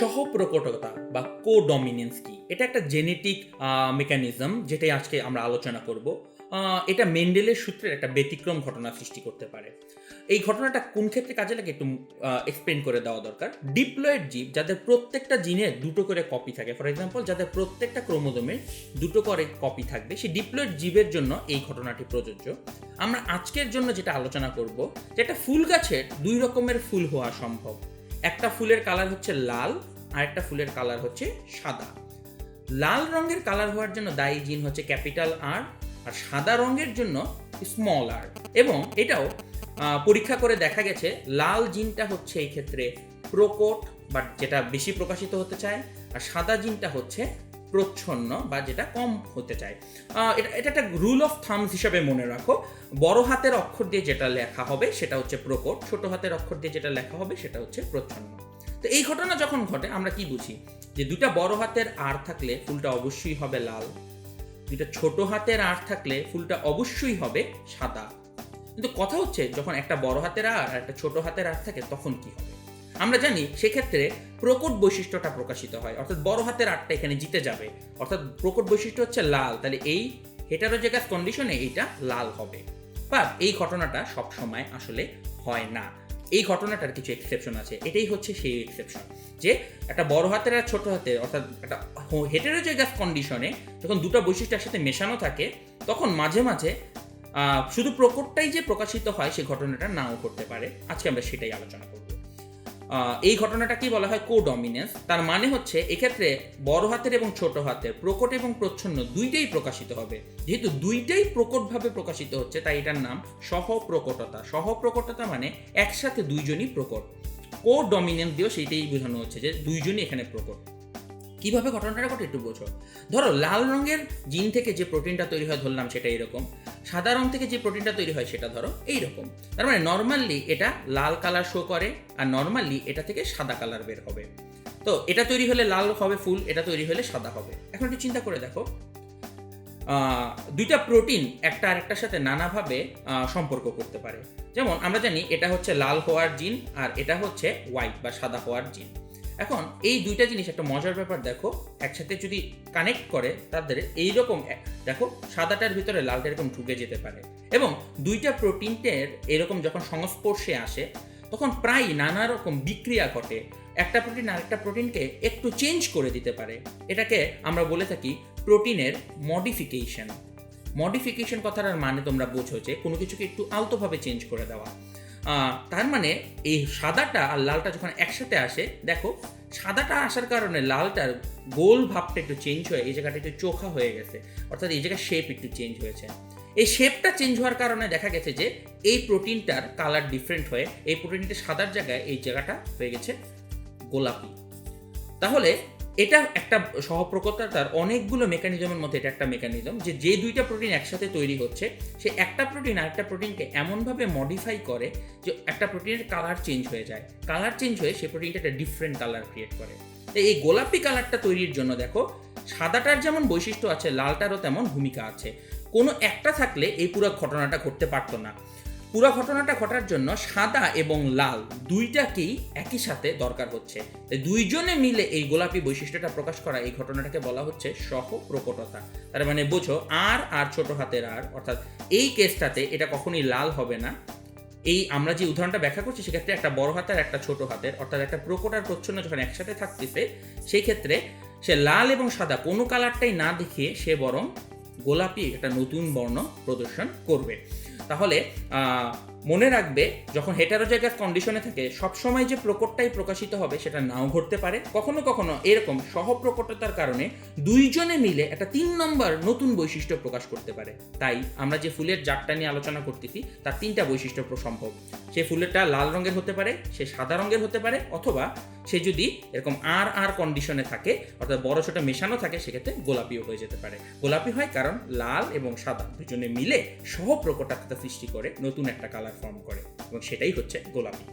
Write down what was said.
সহপ্রকটতা বা কোডমিনেন্স কি? এটা একটা জেনেটিক মেকানিজম যেটাই আজকে আমরা আলোচনা করব। এটা মেন্ডেলের সূত্রের একটা ব্যতিক্রম ঘটনা সৃষ্টি করতে পারে। এই ঘটনাটা কোন ক্ষেত্রে কাজে লাগে একটু এক্সপ্লেন করে দেওয়া দরকার। ডিপ্লয়েড জীব যাদের প্রত্যেকটা জিনের দুটো করে কপি থাকে। ফর এক্সাম্পল যাদের প্রত্যেকটা ক্রোমোজোমের দুটো করে কপি থাকবে, সেই ডিপ্লয়েড জীবের জন্য এই ঘটনাটি প্রযোজ্য। আমরা আজকের জন্য যেটা আলোচনা করব যে একটা ফুল গাছের দুই রকমের ফুল হওয়া সম্ভব। একটা ফুলের কালার হচ্ছে লাল আর একটা ফুলের কালার হচ্ছে সাদা। লাল রঙের কালার হওয়ার জন্য দায়ী জিন হচ্ছে ক্যাপিটাল আর আর সাদা রঙের জন্য স্মল আর। এবং এটাও পরীক্ষা করে দেখা গেছে, লাল জিনটা হচ্ছে এই ক্ষেত্রে প্রকট, বা যেটা বেশি প্রকাশিত হতে চায়, আর সাদা জিনটা হচ্ছে প্রচ্ছন্ন বা যেটা কম হতে চায়। এটা এটা একটা রুল অফ থামস হিসাবে মনে রাখো। বড় হাতের অক্ষর দিয়ে যেটা লেখা হবে সেটা হচ্ছে প্রকট, ছোট হাতের অক্ষর দিয়ে যেটা লেখা হবে সেটা হচ্ছে প্রচ্ছন্ন। তো এই ঘটনা যখন ঘটে, আমরা কি বুঝি? যে দুটা বড় হাতের আর থাকলে ফুলটা অবশ্যই হবে লাল। দুটা ছোট হাতের আর থাকলে ফুলটা অবশ্যই হবে সাদা। কিন্তু কথা হচ্ছে, যখন একটা বড় হাতের আর একটা ছোট হাতের আর থাকে, তখন কি হবে? আমরা জানি সেক্ষেত্রে প্রকট বৈশিষ্ট্যটা প্রকাশিত হয়। অর্থাৎ বড় হাতের আটটা এখানে জিতে যাবে। অর্থাৎ প্রকট বৈশিষ্ট্য হচ্ছে লাল। তাহলে এই হেটারোজেগাস কন্ডিশনে এইটা লাল হবে। বা এই ঘটনাটা সব সময় আসলে হয় না। এই ঘটনাটার কিছু এক্সেপশন আছে। এটাই হচ্ছে সেই এক্সেপশন যে একটা বড় হাতের আর ছোট হাতের, অর্থাৎ একটা হেটেরোজেগাস কন্ডিশনে যখন দুটো বৈশিষ্ট্য একসাথে মেশানো থাকে, তখন মাঝে মাঝে শুধু প্রকটটাই যে প্রকাশিত হয় সেই ঘটনাটা নাও করতে পারে। আজকে আমরা সেটাই আলোচনা করব। এই ঘটনাটা কি বলা হয়? কো কোডমিনেন্স তার মানে হচ্ছে এক্ষেত্রে বড় হাতের এবং ছোট হাতের প্রকট এবং প্রচ্ছন্ন দুইটাই প্রকাশিত হবে। যেহেতু দুইটাই প্রকটভাবে প্রকাশিত হচ্ছে, তাই এটার নাম সহপ্রকটতা। সহপ্রকটতা মানে একসাথে দুইজনই প্রকট। কো ডমিনেন্স দিয়েও সেইটাই বোঝানো হচ্ছে যে দুইজনই এখানে প্রকট। কীভাবে ঘটনাটা ঘটে একটু বোঝো। ধরো, লাল রঙের জিন থেকে যে প্রোটিনটা তৈরি হয়, ধরলাম সেটা এরকম। সাদা রং থেকে যে প্রোটিনটা তৈরি হয় সেটা ধরো এইরকম। তার মানে নর্মালি এটা লাল কালার শো করে আর নর্মালি এটা থেকে সাদা কালার বের হবে। তো এটা তৈরি হলে লাল হবে ফুল, এটা তৈরি হলে সাদা হবে। এখন একটু চিন্তা করে দেখো। দুইটা প্রোটিন একটা আরেকটার সাথে নানাভাবে সম্পর্ক করতে পারে। যেমন আমরা জানি এটা হচ্ছে লাল হওয়ার জিন আর এটা হচ্ছে হোয়াইট বা সাদা হওয়ার জিন এখন এই দুইটা জিনিস একটা মজার ব্যাপার, দেখো, একসাথে যদি কানেক্ট করে, তাদের এইরকম এক- দেখো, সাদাটার ভিতরে লালটা এরকম ঢুকে যেতে পারে। এবং দুইটা প্রোটিনের এরকম যখন সংস্পর্শে আসে, তখন প্রায় নানা রকম বিক্রিয়া ঘটে। একটা প্রোটিন আরেকটা প্রোটিনকে একটু চেঞ্জ করে দিতে পারে। এটাকে আমরা বলে থাকি প্রোটিনের মডিফিকেশন মডিফিকেশন কথাটার মানে তোমরা বোঝো যে কোনো কিছুকে একটু আলতোভাবে চেঞ্জ করে দেওয়া। তার মানে এই সাদাটা আর লালটা যখন একসাথে আসে, দেখো, সাদাটা আসার কারণে লালটার গোল ভাবটা একটু চেঞ্জ হয়ে, এই জায়গাটা একটু চোখা হয়ে গেছে। অর্থাৎ এই জায়গায় শেপ একটু চেঞ্জ হয়েছে। এই শেপটা চেঞ্জ হওয়ার কারণে দেখা গেছে যে, এই প্রোটিনটার কালার ডিফারেন্ট হয়ে, এই প্রোটিনটা সাদার জায়গায় এই জায়গাটা হয়ে গেছে গোলাপি। তাহলে এটা একটা সহপ্রকতার অনেকগুলো মেকানিজমের মধ্যে এটা একটা মেকানিজম যে যে দুইটা প্রোটিন একসাথে তৈরি হচ্ছে, সে একটা প্রোটিন আরেকটা প্রোটিনকে এমনভাবে মডিফাই করে যে একটা প্রোটিনের কালার চেঞ্জ হয়ে যায়। কালার চেঞ্জ হয়ে সে প্রোটিনটা একটা ডিফারেন্ট কালার ক্রিয়েট করে। তো এই গোলাপি কালারটা তৈরির জন্য দেখো, সাদাটার যেমন বৈশিষ্ট্য আছে, লালটারও তেমন ভূমিকা আছে। কোনো একটা থাকলে এই পুরো ঘটনাটা ঘটতে পারতো না। পুরো ঘটনাটা ঘটার জন্য সাদা এবং লাল দুইটাকেই একই সাথে দরকার হচ্ছে। দুইজনে মিলে এই গোলাপি বৈশিষ্ট্যটা প্রকাশ করা, এই ঘটনাটাকে বলা হচ্ছে সহ প্রকটতা তার মানে বোঝো, আর আর ছোট হাতের আর, অর্থাৎ এই কেসটাতে এটা কখনোই লাল হবে না। এই আমরা যে উদাহরণটা ব্যাখ্যা করছি, সেক্ষেত্রে একটা বড় হাতের একটা ছোট হাতের, অর্থাৎ একটা প্রকট আর প্রচ্ছন্ন যখন একসাথে থাকতেছে, সেই ক্ষেত্রে সে লাল এবং সাদা কোনো কালারটাই না দেখিয়ে সে বরং গোলাপি একটা নতুন বর্ণ প্রদর্শন করবে। তাহলে মনে রাখবে, যখন হেটারোজাইগাস কন্ডিশনে থাকে, সবসময় যে প্রকটটাই প্রকাশিত হবে সেটা নাও ঘটতে পারে। কখনো কখনো এরকম সহপ্রকটতার কারণে দুইজনে মিলে একটা তিন নম্বর নতুন বৈশিষ্ট্য প্রকাশ করতে পারে। তাই আমরা যে ফুলের জাতটা নিয়ে আলোচনা করতেছি, তার তিনটা বৈশিষ্ট্য সম্ভব। সে ফুলেরটা লাল রঙের হতে পারে, সে সাদা রঙের হতে পারে, অথবা সে যদি এরকম আর আর কন্ডিশনে থাকে, অর্থাৎ বড় ছোট মেশানো থাকে, সেক্ষেত্রে গোলাপিও হয়ে যেতে পারে। গোলাপি হয় কারণ লাল এবং সাদা দুজনে মিলে সহ প্রকটতা সৃষ্টি করে নতুন একটা কালার ফর্ম করে এবং সেটাই হচ্ছে গোলাপি।